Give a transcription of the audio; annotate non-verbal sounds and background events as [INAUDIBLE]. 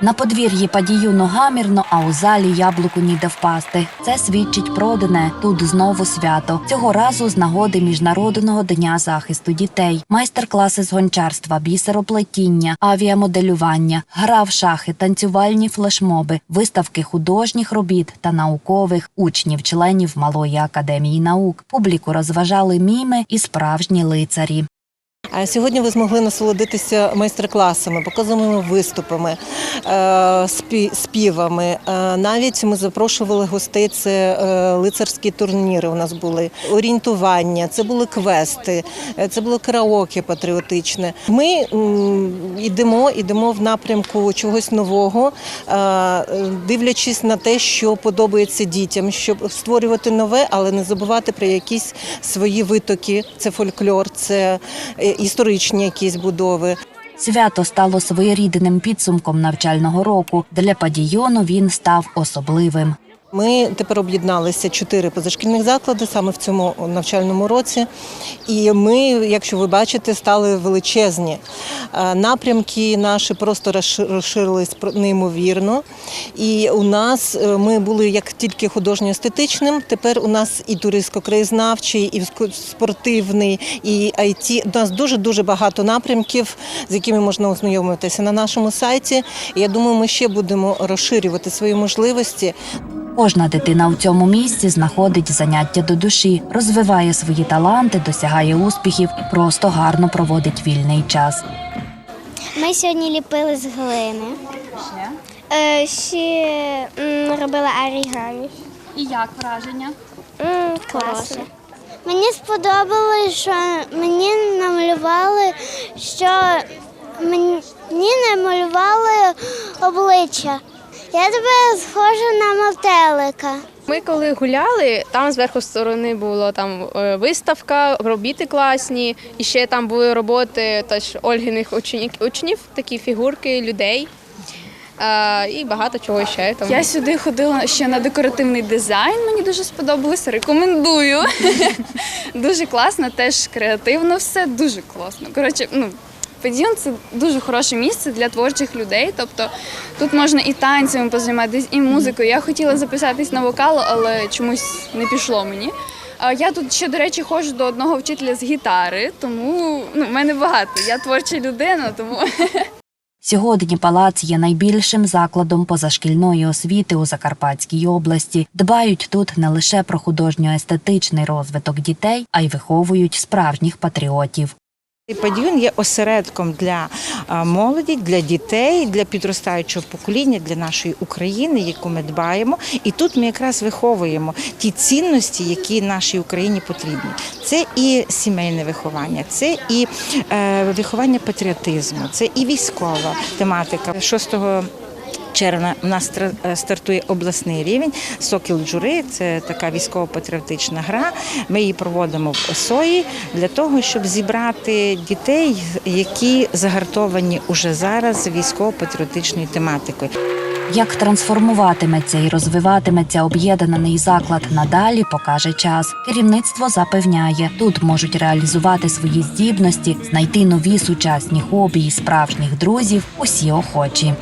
На подвір'ї падіюну гамірно, а у залі яблуку ніде впасти. Це свідчить про одне. Тут знову свято. Цього разу з нагоди міжнародного дня захисту дітей, майстер-класи з гончарства, бісероплетіння, авіамоделювання, гра в шахи, танцювальні флешмоби, виставки художніх робіт та наукових учнів, членів малої академії наук. Публіку розважали міми і справжні лицарі. Сьогодні ви змогли насолодитися майстер-класами, показовими виступами, е, співами. Е, Навіть ми запрошували гостей. Це е, лицарські турніри. У нас були орієнтування, це були квести, це було караоке патріотичне. Ми йдемо, йдемо в напрямку чогось нового, дивлячись на те, що подобається дітям, щоб створювати нове, але не забувати про якісь свої витоки. Це фольклор, це історичні якісь будови. Свято стало своєрідним підсумком навчального року. Для падійону він став особливим. Ми тепер об'єдналися чотири позашкільних заклади саме в цьому навчальному році. І ми, якщо ви бачите, стали величезні. Е, Напрямки наші просто розширились неймовірно. І у нас е, ми були як тільки художньо-естетичним, тепер у нас і туристсько-краєзнавчий, і спортивний, і IT. У нас дуже дуже багато напрямків, з якими можна ознайомитися на нашому сайті. І я думаю, ми ще будемо розширювати свої можливості. Кожна дитина у цьому місці знаходить заняття до душі, розвиває свої таланти, досягає успіхів і просто гарно проводить вільний час. Ми сьогодні ліпили з глини. Ще? ще робила орігамі. І як враження? М, класно. Мені сподобалось, що мені намалювали, що мені намалювали обличчя. Я тебе схожа на мотелика. Ми коли гуляли, там зверху сторони було там е, виставка, робіти класні, і ще там були роботи теж Ольгиних учнів, учнів такі фігурки людей. Е, і багато чого ще. Там. Я сюди ходила ще на декоративний дизайн. Мені дуже сподобалося. Рекомендую. [LAUGHS] дуже класно, теж креативно все, дуже класно. Коротше, ну. Подіон це дуже хороше місце для творчих людей. Тобто тут можна і танцями позайматися, і музикою. Я хотіла записатись на вокал, але чомусь не пішло мені. Я тут ще, до речі, ходжу до одного вчителя з гітари, тому ну, в мене багато. Я творча людина, тому [LAUGHS] Сьогодні палац є найбільшим закладом позашкільної освіти у Закарпатській області. Дбають тут не лише про художньо-естетичний розвиток дітей, а й виховують справжніх патріотів. Падіюн є осередком для молоді, для дітей, для підростаючого покоління, для нашої України, яку ми дбаємо. І тут ми якраз виховуємо ті цінності, які нашій Україні потрібні. Це і сімейне виховання, це і е, виховання патріотизму, це і військова тематика. 6 червня у нас е, стартує обласний рівень Сокіл Джури. Це така військово-патріотична гра. Ми її проводимо в ОСОї для того, щоб зібрати дітей, які загартовані уже зараз військово-патріотичною тематикою. Як трансформуватиметься і розвиватиметься об'єднаний заклад надалі, покаже час. Керівництво запевняє, тут можуть реалізувати свої здібності, знайти нові сучасні хобі і справжніх друзів усі охочі.